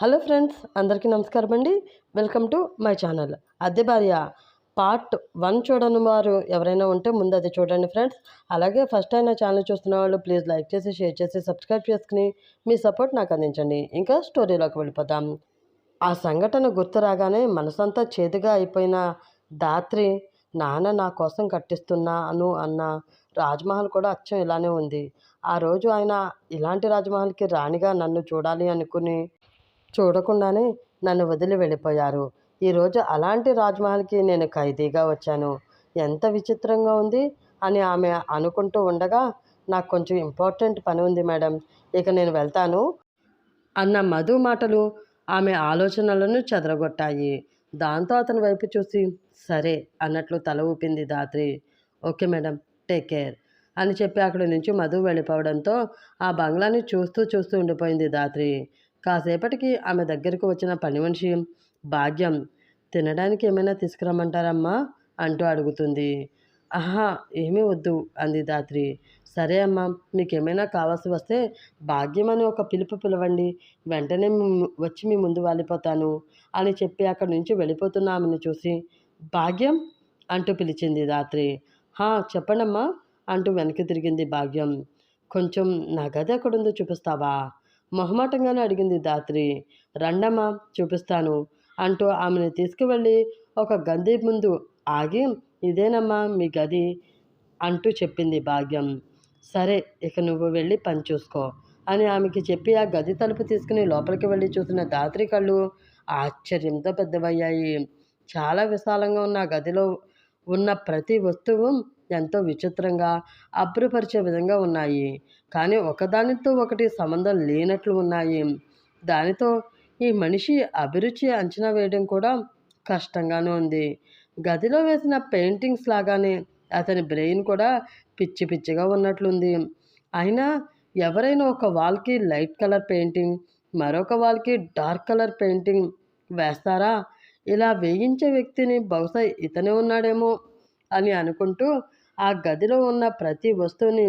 Hello friends అందరికీ నమస్కారం అండి. Welcome to my channel. అద్దె భార్య పార్ట్ వన్ చూడని వారు. ఎవరైనా ఉంటే ముందు అది చూడండి ఫ్రెండ్స్. అలాగే ఫస్ట్ అయినా ఛానల్ చూస్తున్న వాళ్ళు ప్లీజ్ లైక్ చేసి షేర్ చేసి సబ్స్క్రైబ్ చేసుకుని మీ సపోర్ట్ నాకు అందించండి. ఇంకా స్టోరీలోకి వెళ్ళిపోతాం ఆ సంఘటన గుర్తు రాగానే మనసంతా చేదుగా అయిపోయిన దాత్రి నాన్న నా కోసం కట్టిస్తున్నాను అన్న రాజ్మహల్ కూడా అచ్చం ఇలానే ఉంది. ఆ రోజు ఆయన ఇలాంటి రాజ్మహల్కి రాణిగా నన్ను చూడాలి అనుకుని చూడకుండానే నన్ను వదిలి వెళ్ళిపోయారు. ఈరోజు అలాంటి రాజ్మహల్కి నేను ఖైదీగా వచ్చాను. ఎంత విచిత్రంగా ఉంది అని ఆమె అనుకుంటూ ఉండగా నాకు కొంచెం ఇంపార్టెంట్ పని ఉంది మేడం ఇక నేను వెళ్తాను అన్న మధు మాటలు ఆమె ఆలోచనలను చెదరగొట్టాయి. దాంతో అతని వైపు చూసి సరే అన్నట్లు తల ఊపింది Dhatri. Okay madam take care అని చెప్పి అక్కడి నుంచి మధు వెళ్ళిపోవడంతో ఆ బంగ్లాని చూస్తూ చూస్తూ ఉండిపోయింది దాత్రి. కాసేపటికి ఆమె దగ్గరకు వచ్చిన పని మనిషి భాగ్యం తినడానికి ఏమైనా తీసుకురమ్మంటారమ్మా? అంటూ అడుగుతుంది. ఆహా ఏమీ వద్దు అంది దాత్రి. సరే అమ్మా మీకు ఏమైనా కావాల్సి వస్తే భాగ్యం అని ఒక పిలుపు పిలవండి. వెంటనే వచ్చి మీ ముందు వాలిపోతాను అని చెప్పి అక్కడి నుంచి వెళ్ళిపోతున్న ఆమెను చూసి భాగ్యం? అంటూ పిలిచింది రాత్రి హా చెప్పండమ్మా అంటూ వెనక్కి తిరిగింది భాగ్యం. కొంచెం నా గది ఎక్కడుందో చూపిస్తావా? మొహమాటంగానే అడిగింది దాత్రి. రండమ్మా చూపిస్తాను అంటూ ఆమెను తీసుకువెళ్ళి ఒక గది ముందు ఆగి ఇదేనమ్మా మీ గది అంటూ చెప్పింది భాగ్యం. సరే ఇక నువ్వు వెళ్ళి పని చూసుకో అని ఆమెకి చెప్పి ఆ గది తలుపు తీసుకుని లోపలికి వెళ్ళి చూసిన దాత్రి కళ్ళు ఆశ్చర్యంతో పెద్దవయ్యాయి. చాలా విశాలంగా ఉన్న ఆ గదిలో ఉన్న ప్రతి వస్తువు ఎంతో విచిత్రంగా అబ్బురపరిచే విధంగా ఉన్నాయి. కానీ ఒకదానితో ఒకటి సంబంధం లేనట్లు ఉన్నాయి. దానితో ఈ మనిషి అభిరుచి అంచనా వేయడం కూడా కష్టంగానే ఉంది. గదిలో వేసిన పెయింటింగ్స్ లాగానే అతని బ్రెయిన్ కూడా పిచ్చి పిచ్చిగా ఉన్నట్లుంది. అయినా ఎవరైనా ఒక వాల్కి లైట్ కలర్ పెయింటింగ్ మరొక వాల్కి డార్క్ కలర్ పెయింటింగ్ వేస్తారా? ఇలా వేయించే వ్యక్తిని బహుశా ఇతనే ఉన్నాడేమో అని అనుకుంటూ ఆ గదిలో ఉన్న ప్రతి వస్తువుని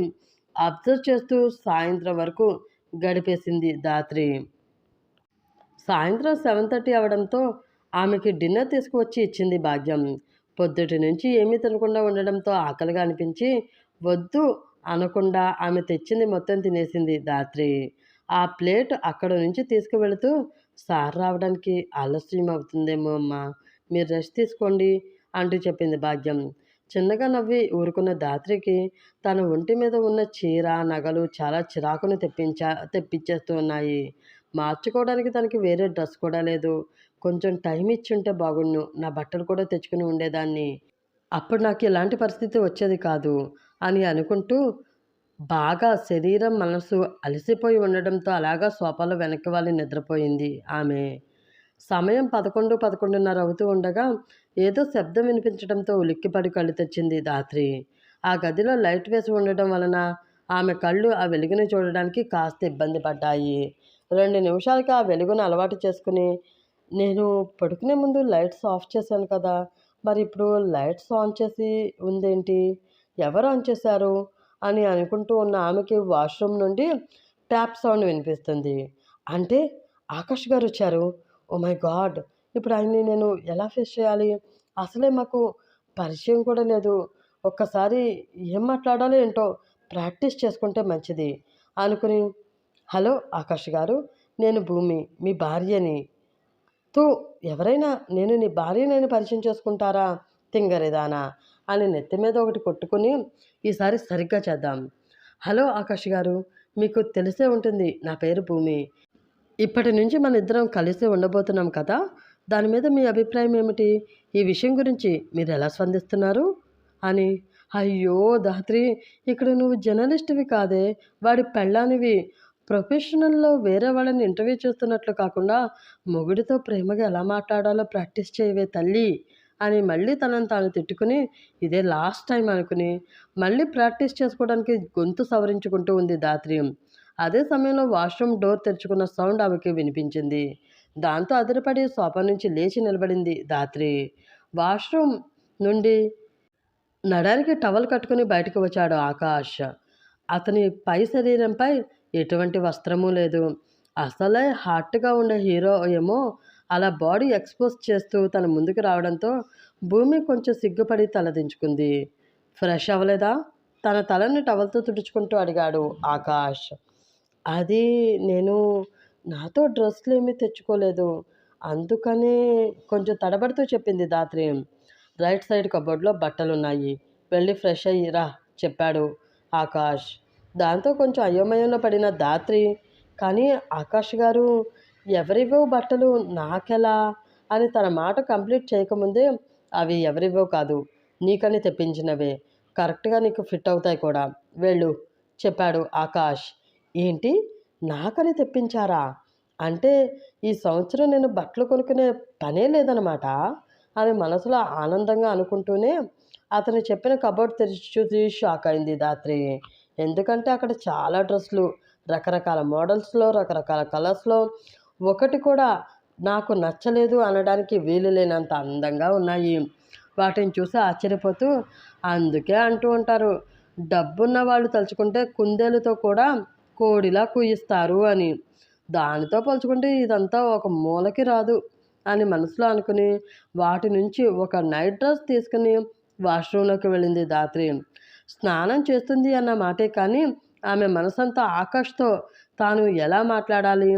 అబ్జర్వ్ చేస్తూ సాయంత్రం వరకు గడిపేసింది దాత్రి. సాయంత్రం సెవెన్ థర్టీ అవడంతో ఆమెకి డిన్నర్ తీసుకువచ్చి ఇచ్చింది భాగ్యం. పొద్దుటి నుంచి ఏమీ తినకుండా ఉండడంతో ఆకలిగా అనిపించి వద్దు అనకుండా ఆమె తెచ్చింది మొత్తం తినేసింది దాత్రి. ఆ ప్లేట్ అక్కడ నుంచి తీసుకువెళుతూ సార్ రావడానికి ఆలస్యం అవుతుందేమో అమ్మ మీరు రెస్ట్ తీసుకోండి అంటూ చెప్పింది భాగ్యం. చిన్నగా నవ్వి ఊరుకున్న దాత్రికి తన ఒంటి మీద ఉన్న చీర నగలు చాలా చిరాకును తెప్పించా తెప్పించేస్తూ ఉన్నాయి మార్చుకోవడానికి తనకి వేరే డ్రెస్ కూడా లేదు. కొంచెం టైం ఇచ్చి ఉంటే బాగుండు. నా బట్టలు కూడా తెచ్చుకుని ఉండేదాన్ని. అప్పుడు నాకు ఇలాంటి పరిస్థితి వచ్చేది కాదు అని అనుకుంటూ బాగా శరీరం మనసు అలసిపోయి ఉండడంతో అలాగా సోఫాలో వెనక్కి వాళ్ళు నిద్రపోయింది ఆమె. సమయం పదకొండు పదకొండున్నర అవుతూ ఉండగా ఏదో శబ్దం వినిపించడంతో ఉలిక్కిపడి కళ్ళు తెచ్చింది దాత్రి. ఆ గదిలో లైట్ వేసి ఉండడం వలన ఆమె కళ్ళు ఆ వెలుగుని చూడడానికి కాస్త ఇబ్బంది పడ్డాయి. రెండు నిమిషాలకి ఆ వెలుగును అలవాటు చేసుకుని నేను పడుకునే ముందు లైట్స్ ఆఫ్ చేశాను కదా మరి ఇప్పుడు లైట్స్ ఆన్ చేసి ఉందేంటి? ఎవరు ఆన్ చేశారు? అని అనుకుంటూ ఉన్న ఆమెకి వాష్రూమ్ నుండి ట్యాప్ సౌండ్ వినిపిస్తుంది. అంటే ఆకాష్ గారు వచ్చారు. Oh my God! ఇప్పుడు ఆయన్ని నేను ఎలా ఫేస్ చేయాలి? అసలే మాకు పరిచయం కూడా లేదు. ఒక్కసారి ఏం మాట్లాడాలో ఏంటో ప్రాక్టీస్ చేసుకుంటే మంచిది. అనుకుని హలో ఆకాష్ గారు నేను భూమి మీ భార్యని. తూ ఎవరైనా నేను నీ భార్యనని పరిచయం చేసుకుంటారా? తింగరేదానా? అని నెత్తి మీద ఒకటి కొట్టుకుని ఈసారి సరిగ్గా చేద్దాం. హలో ఆకాష్ గారు మీకు తెలిసే ఉంటుంది నా పేరు భూమి. ఇప్పటి నుంచి మన ఇద్దరం కలిసి ఉండబోతున్నాం కదా. దాని మీద మీ అభిప్రాయం ఏమిటి? ఈ విషయం గురించి మీరు ఎలా స్పందిస్తున్నారు? అని. అయ్యో దాత్రి ఇక్కడ నువ్వు జర్నలిస్ట్వి కాదే. వాడి పెళ్ళానివి. ప్రొఫెషనల్లో వేరే వాళ్ళని ఇంటర్వ్యూ చేస్తున్నట్లు కాకుండా మొగుడితో ప్రేమగా ఎలా మాట్లాడాలో ప్రాక్టీస్ చేయవే తల్లి అని మళ్ళీ తనని తాను తిట్టుకుని ఇదే లాస్ట్ టైం అనుకుని మళ్ళీ ప్రాక్టీస్ చేసుకోవడానికి గొంతు సవరించుకుంటూ ఉంది దాత్రి. అదే సమయంలో వాష్రూమ్ డోర్ తెరుచుకున్న సౌండ్ ఆమెకి వినిపించింది. దాంతో అదిరిపడి సోఫా నుంచి లేచి నిలబడింది ధాత్రి. వాష్రూమ్ నుండి నడానికి టవల్ కట్టుకుని బయటకు వచ్చాడు ఆకాష్. అతని పై శరీరంపై ఎటువంటి వస్త్రము లేదు. అసలే హాట్గా ఉండే హీరో ఏమో అలా బాడీ ఎక్స్పోజ్ చేస్తూ తన ముందుకు రావడంతో భూమి కొంచెం సిగ్గుపడి తలదించుకుంది. ఫ్రెష్ అవ్వలేదా? తన తలని టవల్తో తుడుచుకుంటూ అడిగాడు ఆకాష్. అది నేను నాతో డ్రెస్సులు ఏమీ తెచ్చుకోలేదు. అందుకని కొంచెం తడబడుతూ చెప్పింది దాత్రి. రైట్ సైడ్ కబోర్డ్లో బట్టలు ఉన్నాయి వెళ్ళి ఫ్రెష్ అయ్యి రా చెప్పాడు ఆకాష్. దాంతో కొంచెం అయోమయంలో పడిన దాత్రి. కానీ ఆకాష్ గారు ఎవరివో బట్టలు నాకెలా? అని తన మాట కంప్లీట్ చేయకముందే అవి ఎవరివో కాదు నీకని తెప్పించినవే. కరెక్ట్గా నీకు ఫిట్ అవుతాయి కూడా. వెళ్ళు చెప్పాడు ఆకాష్. ఏంటి? నాకని తెప్పించారా? అంటే ఈ సంవత్సరం నేను బట్టలు కొనుక్కునే పనే లేదనమాట. అని మనసులో ఆనందంగా అనుకుంటూనే అతను చెప్పిన కబోర్డ్ తెరిచి చూసి షాక్ అయింది దాత్రి. ఎందుకంటే అక్కడ చాలా డ్రెస్సులు రకరకాల మోడల్స్లో రకరకాల కలర్స్లో ఒకటి కూడా నాకు నచ్చలేదు అనడానికి వీలు లేనంత అందంగా ఉన్నాయి. వాటిని చూసి ఆశ్చర్యపోతూ అందుకే అంటూ ఉంటారు. డబ్బున్న వాళ్ళు తలుచుకుంటే కుందేలుతో కూడా కోడిలా కుయిస్తారు అని. దానితో పోల్చుకుంటే ఇదంతా ఒక మూలకి రాదు అని మనసులో అనుకుని వాటి నుంచి ఒక నైట్ డ్రెస్ తీసుకుని వాష్రూమ్లోకి వెళ్ళింది దాత్రి స్నానం చేస్తుంది అన్న మాటే కానీ ఆమె మనసంతా ఆకాష్తో తాను ఎలా మాట్లాడాలి?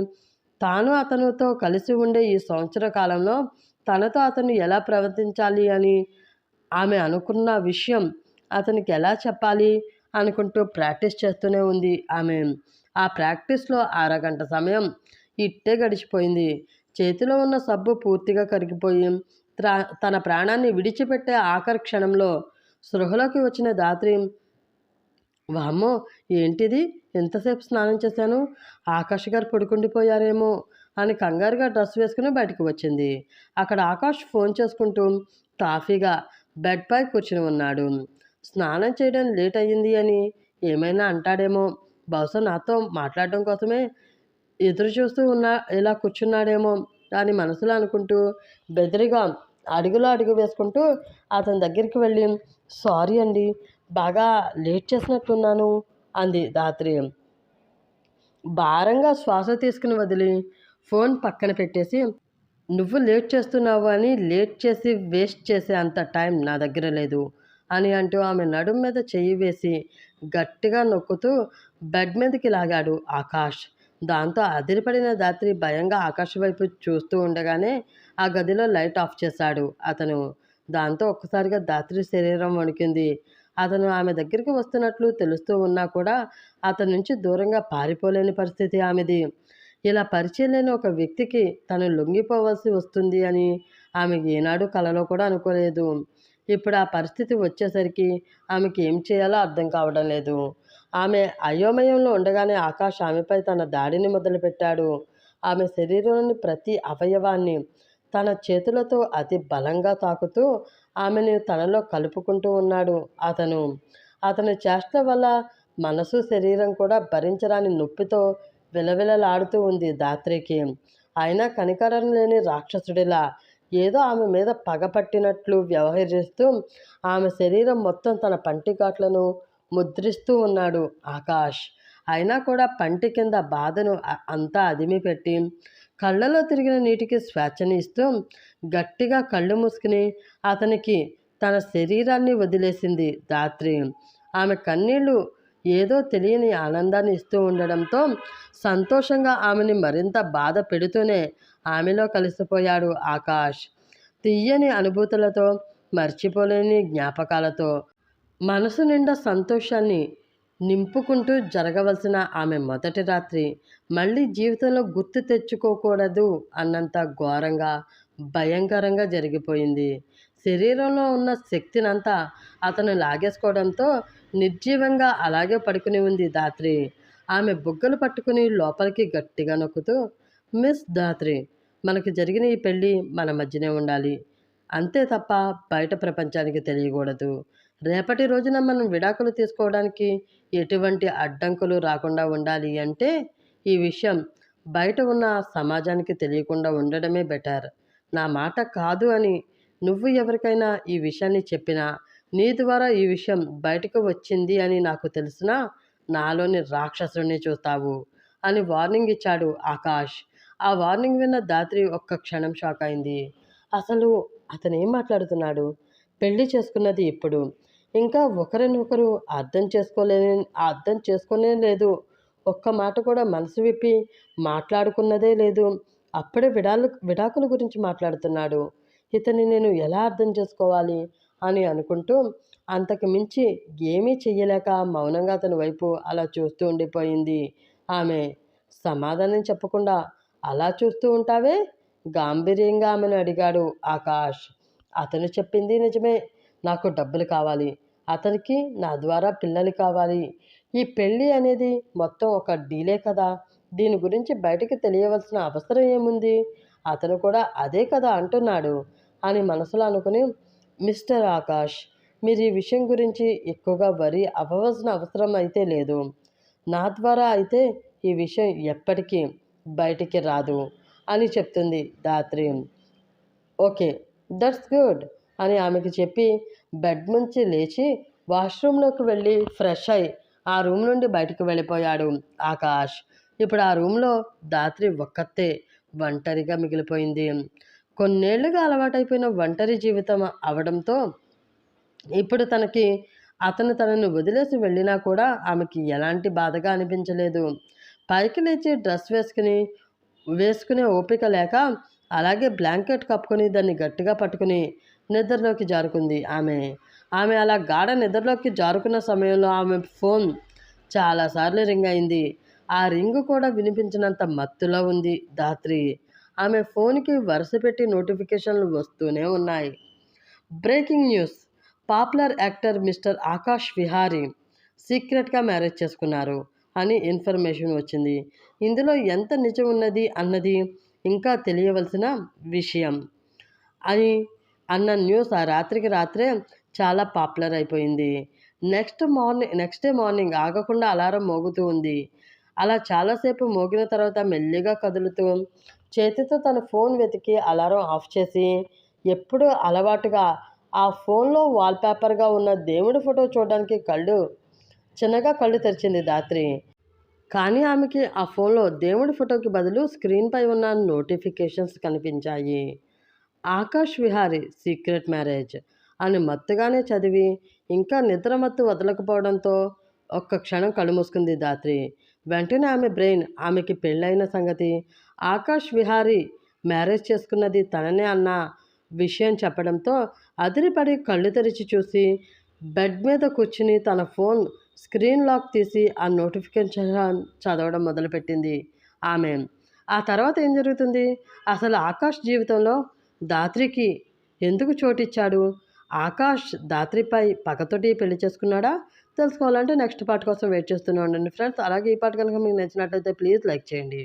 తాను అతనితో కలిసి ఉండే ఈ సంవత్సర కాలంలో తనతో అతను ఎలా ప్రవర్తించాలి అని ఆమె అనుకున్న విషయం అతనికి ఎలా చెప్పాలి? అనుకుంటూ ప్రాక్టీస్ చేస్తూనే ఉంది. ఆమె ఆ ప్రాక్టీస్లో అరగంట సమయం ఇట్టే గడిచిపోయింది. చేతిలో ఉన్న సబ్బు పూర్తిగా కరిగిపోయి తన ప్రాణాన్ని విడిచిపెట్టే ఆఖరి క్షణంలో సృహలోకి వచ్చిన దాత్రి వామ్మో ఏంటిది? ఎంతసేపు స్నానం చేశాను? ఆకాష్ గారు పడుకుండిపోయారేమో అని కంగారుగా డ్రెస్ వేసుకుని బయటకు వచ్చింది. అక్కడ ఆకాష్ ఫోన్ చేసుకుంటూ టాఫీగా బెడ్పై కూర్చుని ఉన్నాడు. స్నానం చేయడం లేట్ అయ్యింది అని ఏమైనా అంటాడేమో. బహుశా నాతో మాట్లాడడం కోసమే ఎదురు చూస్తూ ఉన్న ఇలా కూర్చున్నాడేమో అని మనసులో అనుకుంటూ బెదిరిగా అడుగులో అడుగు వేసుకుంటూ అతని దగ్గరికి వెళ్ళి సారీ అండి బాగా లేట్ చేసినట్టున్నాను అంది రాత్రి భారంగా శ్వాస తీసుకుని వదిలి ఫోన్ పక్కన పెట్టేసి నువ్వు లేట్ చేస్తున్నావు అని లేట్ చేసి వేస్ట్ చేసే అంత టైం నా దగ్గర లేదు. అని అంటూ ఆమె నడుం మీద చెయ్యి వేసి గట్టిగా నొక్కుతూ బెడ్ మీదకి లాగాడు ఆకాష్. దాంతో అదిరిపడిన దాత్రి భయంగా ఆకాశ వైపు చూస్తూ ఉండగానే ఆ గదిలో లైట్ ఆఫ్ చేశాడు. అతను దాంతో ఒక్కసారిగా దాత్రి శరీరం వణికింది. అతను ఆమె దగ్గరికి వస్తున్నట్లు తెలుస్తూ ఉన్నా కూడా అతని నుంచి దూరంగా పారిపోలేని పరిస్థితి ఆమెది. ఇలా పరిచయం లేని ఒక వ్యక్తికి తను లొంగిపోవలసి వస్తుంది అని ఆమె ఏనాడు కలలో కూడా అనుకోలేదు. ఇప్పుడు ఆ పరిస్థితి వచ్చేసరికి ఆమెకి ఏం చేయాలో అర్థం కావడం లేదు. ఆమె అయోమయంలో ఉండగానే ఆకాష్ ఆమెపై తన దాడిని మొదలుపెట్టాడు. ఆమె శరీరంలోని ప్రతి అవయవాన్ని తన చేతులతో అతి బలంగా తాకుతూ ఆమెను తనలో కలుపుకుంటూ ఉన్నాడు. అతను అతని చేష్ట వల్ల మనసు శరీరం కూడా భరించరాని నొప్పితో విలవిలలాడుతూ ఉంది దాత్రికి అయినా కనికరం లేని రాక్షసుడిలా ఏదో ఆమె మీద పగపట్టినట్లు వ్యవహరిస్తూ ఆమె శరీరం మొత్తం తన పంటిఘాట్లను ముద్రిస్తూ ఉన్నాడు ఆకాష్. అయినా కూడా పంటి కింద బాధను అంతా అదిమిపెట్టి కళ్ళలో తిరిగిన నీటికి స్వేచ్ఛని ఇస్తూ గట్టిగా కళ్ళు మూసుకుని అతనికి తన శరీరాన్ని వదిలేసింది దాత్రి ఆమె కన్నీళ్ళు ఏదో తెలియని ఆనందాన్ని ఇస్తూ ఉండడంతో సంతోషంగా ఆమెని మరింత బాధ పెడుతూనే ఆమెలో కలిసిపోయాడు ఆకాష్. తీయని అనుభూతులతో మర్చిపోలేని జ్ఞాపకాలతో మనసు నిండా సంతోషాన్ని నింపుకుంటూ జరగవలసిన ఆమె మొదటి రాత్రి మళ్ళీ జీవితంలో గుర్తు తెచ్చుకోకూడదు అన్నంత ఘోరంగా భయంకరంగా జరిగిపోయింది. శరీరంలో ఉన్న శక్తినంతా అతను లాగేసుకోవడంతో నిర్జీవంగా అలాగే పడుకుని ఉంది దాత్రి ఆమె బుగ్గలు పట్టుకుని లోపలికి గట్టిగా నొక్కుతూ మిస్ దాత్రి మనకి జరిగిన ఈ పెళ్ళి మన మధ్యనే ఉండాలి. అంతే తప్ప బయట ప్రపంచానికి తెలియకూడదు. రేపటి రోజున మనం విడాకులు తీసుకోవడానికి ఎటువంటి అడ్డంకులు రాకుండా ఉండాలి అంటే ఈ విషయం బయట ఉన్న సమాజానికి తెలియకుండా ఉండడమే బెటర్. నా మాట కాదు అని నువ్వు ఎవరికైనా ఈ విషయాన్ని చెప్పినా నీ ద్వారా ఈ విషయం బయటకు వచ్చింది అని నాకు తెలిసినా? నాలోని రాక్షసుని చూస్తావు అని వార్నింగ్ ఇచ్చాడు ఆకాష్. ఆ వార్నింగ్ విన్న దాత్రి ఒక్క క్షణం షాక్ అయింది. అసలు అతను ఏం మాట్లాడుతున్నాడు? పెళ్ళి చేసుకున్నది ఇప్పుడు. ఇంకా ఒకరినొకరు అర్థం చేసుకోలేని అర్థం చేసుకునే లేదు. ఒక్క మాట కూడా మనసు విప్పి మాట్లాడుకున్నదే లేదు. అప్పుడే విడాలు విడాకుల గురించి మాట్లాడుతున్నాడు. ఇతన్ని నేను ఎలా అర్థం చేసుకోవాలి? అని అనుకుంటూ అంతకు మించి ఏమీ చెయ్యలేక మౌనంగా అతని వైపు అలా చూస్తూ ఉండిపోయింది. ఆమె సమాధానం చెప్పకుండా అలా చూస్తూ ఉంటావే? గాంభీర్యంగా ఆమెను అడిగాడు ఆకాష్. అతను చెప్పింది నిజమే. నాకు డబ్బులు కావాలి. అతనికి నా ద్వారా పిల్లలు కావాలి. ఈ పెళ్ళి అనేది మొత్తం ఒక డీలే కదా. దీని గురించి బయటకు తెలియవలసిన అవసరం ఏముంది? అతను కూడా అదే కదా అంటున్నాడు అని మనసులో అనుకుని మిస్టర్ ఆకాష్ మీరు ఈ విషయం గురించి ఎక్కువగా వరి అవ్వవలసిన అవసరం అయితే లేదు. నా ద్వారా అయితే ఈ విషయం ఎప్పటికీ బయటికి రాదు అని చెప్తుంది దాత్రి ఓకే దట్స్ గుడ్ అని ఆమెకి చెప్పి బెడ్ నుంచి లేచి వాష్రూమ్లోకి వెళ్ళి ఫ్రెష్ అయి ఆ రూమ్ నుండి బయటకు వెళ్ళిపోయాడు ఆకాష్. ఇప్పుడు ఆ రూమ్లో దాత్రి ఒక్కతే ఒంటరిగా మిగిలిపోయింది. కొన్నేళ్ళుగా అలవాటైపోయిన ఒంటరి జీవితం అవడంతో ఇప్పుడు తనకి అతను తనను వదిలేసి వెళ్ళినా కూడా ఆమెకి ఎలాంటి బాధగా అనిపించలేదు. పైకి లేచి డ్రెస్ వేసుకుని వేసుకునే ఓపిక లేక అలాగే బ్లాంకెట్ కప్పుకొని దాన్ని గట్టిగా పట్టుకుని నిద్రలోకి జారుకుంది ఆమె. ఆమె అలా గాఢ నిద్రలోకి జారుకున్న సమయంలో ఆమె ఫోన్ చాలాసార్లు రింగ్ అయింది. ఆ రింగ్ కూడా వినిపించినంత మత్తులో ఉంది ధాత్రి. ఆమె ఫోన్కి వరుస పెట్టి నోటిఫికేషన్లు వస్తూనే ఉన్నాయి. Breaking news. Popular actor mister Akash Vihari సీక్రెట్గా మ్యారేజ్ చేసుకున్నారు అని ఇన్ఫర్మేషన్ వచ్చింది. ఇందులో ఎంత నిజం ఉన్నది అన్నది ఇంకా తెలియవలసిన విషయం అని అన్న న్యూస్ ఆ రాత్రికి రాత్రే చాలా పాపులర్ అయిపోయింది. Next morning next day morning ఆగకుండా అలారం మోగుతూ ఉంది. అలా చాలాసేపు మోగిన తర్వాత మెల్లిగా కదులుతూ చేతితో తన ఫోన్ వెతికి అలారం ఆఫ్ చేసి ఎప్పుడూ అలవాటుగా ఆ ఫోన్లో వాల్పేపర్గా ఉన్న దేవుడి ఫోటో చూడడానికి కళ్ళు చిన్నగా కళ్ళు తెరిచింది దాత్రి కానీ ఆమెకి ఆ ఫోన్లో దేవుడి ఫోటోకి బదులు స్క్రీన్పై ఉన్న నోటిఫికేషన్స్ కనిపించాయి. ఆకాష్ విహారీ సీక్రెట్ మ్యారేజ్ అని మత్తుగానే చదివి ఇంకా నిద్ర మత్తు వదలకపోవడంతో ఒక్క క్షణం కళ్ళు మూసుకుంది దాత్రి వెంటనే ఆమె బ్రెయిన్ ఆమెకి పెళ్ళైన సంగతి ఆకాష్ విహారీ మ్యారేజ్ చేసుకున్నది తననే అన్న విషయం చెప్పడంతో అదిరిపడి కళ్ళు తెరిచి చూసి బెడ్ మీద కూర్చుని తన ఫోన్ స్క్రీన్ లాక్ తీసి ఆ నోటిఫికేషన్ చదవడం మొదలుపెట్టింది ఆమె. ఆ తర్వాత ఏం జరుగుతుంది? అసలు ఆకాష్ జీవితంలో దాత్రికి ఎందుకు చోటిచ్చాడు? ఆకాష్ దాత్రిపై పక్కతోటి పెళ్ళి చేసుకున్నాడా? తెలుసుకోవాలంటే నెక్స్ట్ పార్ట్ కోసం వెయిట్ చేస్తూనే ఉండండి ఫ్రెండ్స్. అలాగే ఈ పార్ట్ కనుక మీకు నచ్చినట్లయితే ప్లీజ్ లైక్ చేయండి.